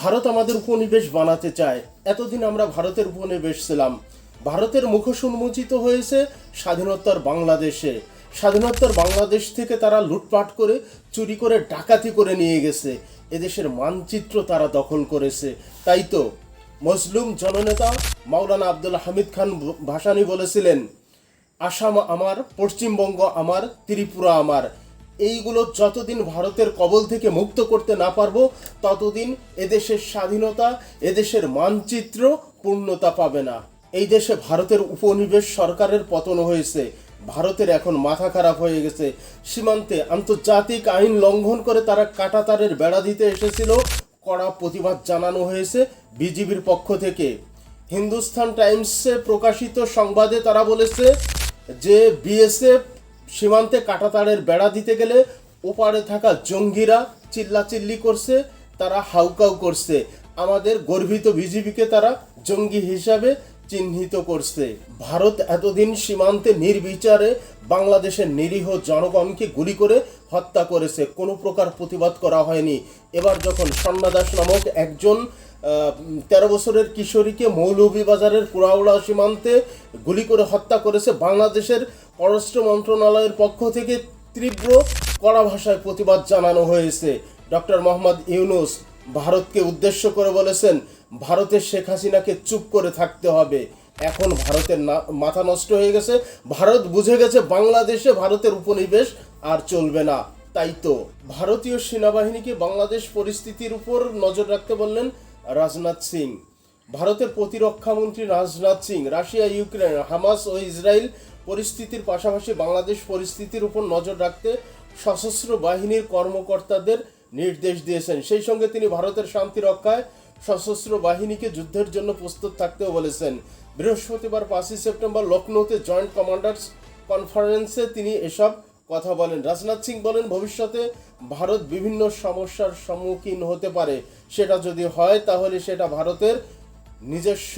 ভারত আমাদের উপনিবেশ বানাতে চায়। এতদিন আমরা ভারতের উপনিবেশ ছিলাম। ভারতের মুখোশ উন্মোচিত হয়েছে স্বাধীনতার বাংলাদেশে। স্বাধীনতার বাংলাদেশ থেকে তারা লুটপাট করে, চুরি করে, ডাকাতি করে নিয়ে গেছে। এদেশের মানচিত্র তারা দখল করেছে। তাই তো মজলুম জননেতা মাওলানা আব্দুল হামিদ খান ভাসানী বলেছিলেন, আসাম আমার, পশ্চিমবঙ্গ আমার, ত্রিপুরা আমার। এইগুলো যতদিন ভারতের কবল থেকে মুক্ত করতে না পারব, ততদিন এদেশের স্বাধীনতা, এদেশের মানচিত্র পূর্ণতা পাবে না। এই দেশে ভারতের উপনিবেশ সরকারের পতন হয়েছে, ভারতের এখন মাথা খারাপ হয়ে গেছে। সীমান্তে আন্তর্জাতিক আইন লঙ্ঘন করে তারা কাটাতারের বেড়া দিতে এসেছিল, কড়া প্রতিবাদ জানানো হয়েছে বিজিবির পক্ষ থেকে। হিন্দুস্তান টাইমসে প্রকাশিত সংবাদে তারা বলেছে যে বিএসএফ সীমান্তে কাটাতারের বেড়া দিতে গেলে ওপারে থাকা জঙ্গিরা চিল্লাচিল্লি করছে, তারা হাউকাউ করছে। আমাদের গর্বিত বিজিবিকে তারা জঙ্গি হিসাবে চিহ্নিত করছে। ভারত এতদিন সীমান্তে নির্বিচারে বাংলাদেশের নিরীহ জনগণকে গুলি করে হত্যা করেছে। কোনো প্রকার প্রতিবাদ করা হয়নি। এবার যখন সন্নাদাস নামক একজন তেরো বছরের কিশোরীকে মৌলভীবাজারের পুরাউড়া সীমান্তে গুলি করে হত্যা করেছে, বাংলাদেশের পররাষ্ট্র মন্ত্রণালয়ের পক্ষ থেকে তীব্র কড়া ভাষায় প্রতিবাদ জানানো হয়েছে। ডক্টর মোহাম্মদ ইউনুস ভারতকে উদ্দেশ্য করে বলেছেন, ভারতের শেখ হাসিনাকে চুপ করে থাকতে হবে। এখন ভারতের মাথা নষ্ট হয়ে গেছে। ভারত বুঝে গেছে বাংলাদেশে ভারতের উপনিবেশ আর চলবে না। তাই তো, ভারতীয় সেনাবাহিনীকে বাংলাদেশ পরিস্থিতির উপর নজর রাখতে বললেন রাজনাথ সিং। ভারতের প্রতিরক্ষামন্ত্রী Rajnath Singh, Russia, Ukraine, Hamas ও ইসরায়েল পরিস্থিতির পাশাপাশি বাংলাদেশ পরিস্থিতির উপর নজর রাখতে সশস্ত্র বাহিনীর কর্মকর্তাদের নির্দেশ দিয়েছেন। সেই সঙ্গে তিনি ভারতের শান্তি রক্ষায় সশস্ত্র বাহিনীকে যুদ্ধের জন্য প্রস্তুত থাকতেও বলেছেন। বৃহস্পতিবার পাঁচই সেপ্টেম্বর লখনৌতে জয়েন্ট কমান্ডার্স কনফারেন্সে তিনি এসব কথা বলেন। রাজনাথ সিং বলেন, ভবিষ্যতে ভারত বিভিন্ন সমস্যার সম্মুখীন হতে পারে। সেটা যদি হয়, তাহলে সেটা ভারতের নিজস্ব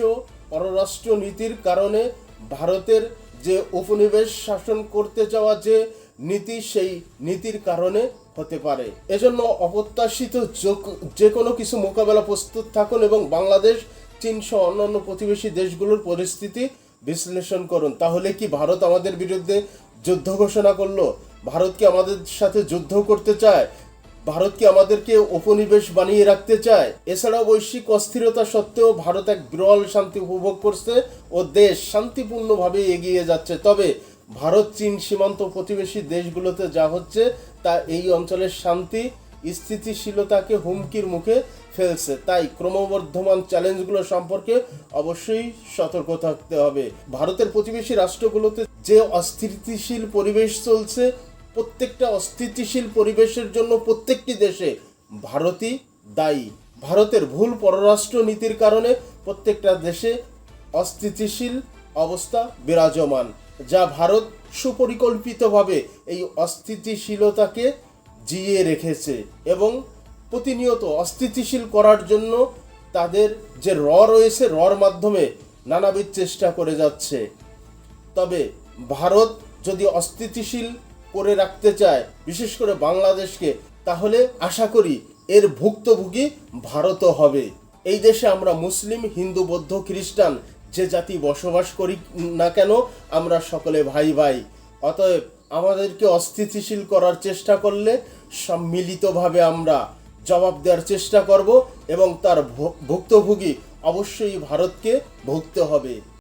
পররাষ্ট্র নীতির কারণে ভারতের যে উপনিবেশ শাসন করতে যাওয়া যে নীতি, সেই নীতির কারণে হতে পারে। এজন্য অপ্রত্যাশিত যে কোনো কিছু মোকাবেলা প্রস্তুত থাকুন এবং বাংলাদেশ, চীন সহ অন্যান্য প্রতিবেশী দেশগুলোর পরিস্থিতি বিশ্লেষণ করুন। তাহলে কি ভারত আমাদের বিরুদ্ধে যুদ্ধ ঘোষণা করল? ভারত কি আমাদের সাথে যুদ্ধ করতে চায়? ভারত কি আমাদেরকে উপনিবেশ বানিয়ে রাখতে চায়? এছাড়াও বৈশ্বিক অস্থিরতা সত্ত্বেও ভারত এক বিরল শান্তি উপভোগ করছে ও দেশ শান্তিপূর্ণভাবে এগিয়ে যাচ্ছে। তবে ভারত চীন সীমান্ত প্রতিবেশী দেশগুলোতে যা হচ্ছে তা এই অঞ্চলের শান্তি, স্থিতিশীলতাকে হুমকির মুখে ফেলছে। তাই ক্রমবর্ধমান চ্যালেঞ্জগুলো সম্পর্কে অবশ্যই সতর্ক থাকতে হবে। ভারতের প্রতিবেশী রাষ্ট্রগুলোতে যে অস্থিতিশীল পরিবেশ চলছে, প্রত্যেকটা অস্থিতিশীল পরিবেশের জন্য প্রত্যেকটি দেশে ভারতই দায়ী। ভারতের ভুল পররাষ্ট্র নীতির কারণে প্রত্যেকটা দেশে অস্থিতিশীল অবস্থা বিরাজমান, যা ভারত সুপরিকল্পিতভাবে এই অস্থিতিশীলতাকে জিয়ে রেখেছে এবং প্রতিনিয়ত অস্থিতিশীল করার জন্য তাদের যে র রয়েছে, রর মাধ্যমে নানাবিধ চেষ্টা করে যাচ্ছে। তবে ভারত যদি অস্থিতিশীল করে রাখতে চায়, বিশেষ করে বাংলাদেশকে, তাহলে আশা করি এর ভুক্তভোগী ভারতও হবে। এই দেশে আমরা মুসলিম, হিন্দু, বৌদ্ধ, খ্রিস্টান যে জাতি বসবাস করি না কেন, আমরা সকলে ভাই ভাই। অতএব আমাদেরকে অস্থিতিশীল করার চেষ্টা করলে সম্মিলিতভাবে আমরা জবাব দেওয়ার চেষ্টা করব এবং তার ভুক্তভোগী অবশ্যই ভারতকে ভুগতে হবে।